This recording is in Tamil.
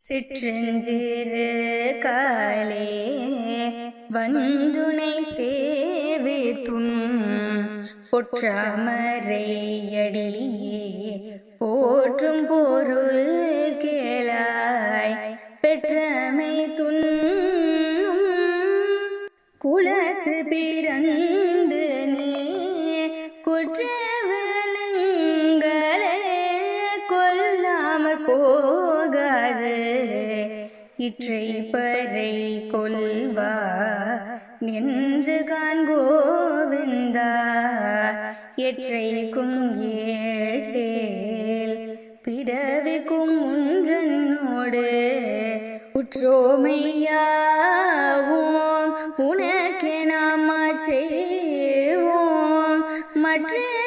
சிற்றஞ்சிறு காலே வந்துனை சேவித்தும் பொற்றாமரையடியே போற்றும் பொருள் கேளாய் பெற்றமை துன்னும் குலத்து பிறந்து நீ குற்றவனங்களே கொல்லாமல் போகாதே. இற்றை பறை கொல்வா நின்று காண்கோவிந்தா. எற்றைக்கும் ஏழேல் பிறவிக்கும் ஒன்றனோடு உற்றோமையாவோம். உனக்கே நாம் செய்வோம். மற்ற